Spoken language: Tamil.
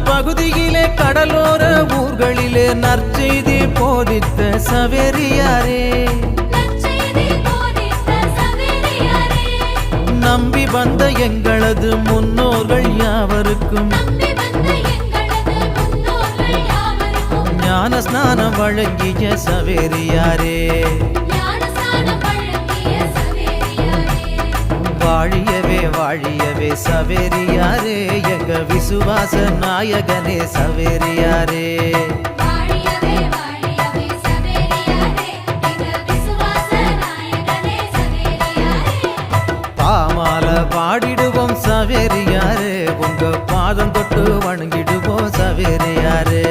பகுதியிலே கடலோர ஊர்களிலே நற்செய்தி போதித்த சவேரியாரே. நற்செய்தி போதித்த சவேரியாரே. நம்பி வந்த எங்களது முன்னோர்கள் யாவருக்கும் நம்பி வந்த எங்களது முன்னோர்கள் யாவருக்கும் ஞான ஸ்நானம் வழங்கிய சவேரியாரே. வாழியவே வாழியவே சவேரியாரே எங்க விசுவாச நாயகனே சவேரியாரே. பாமால பாடிடுவோம் சவேரியாரே உங்க பாதம் தொட்டு வணங்கிடுவோம் சவேரியாரே.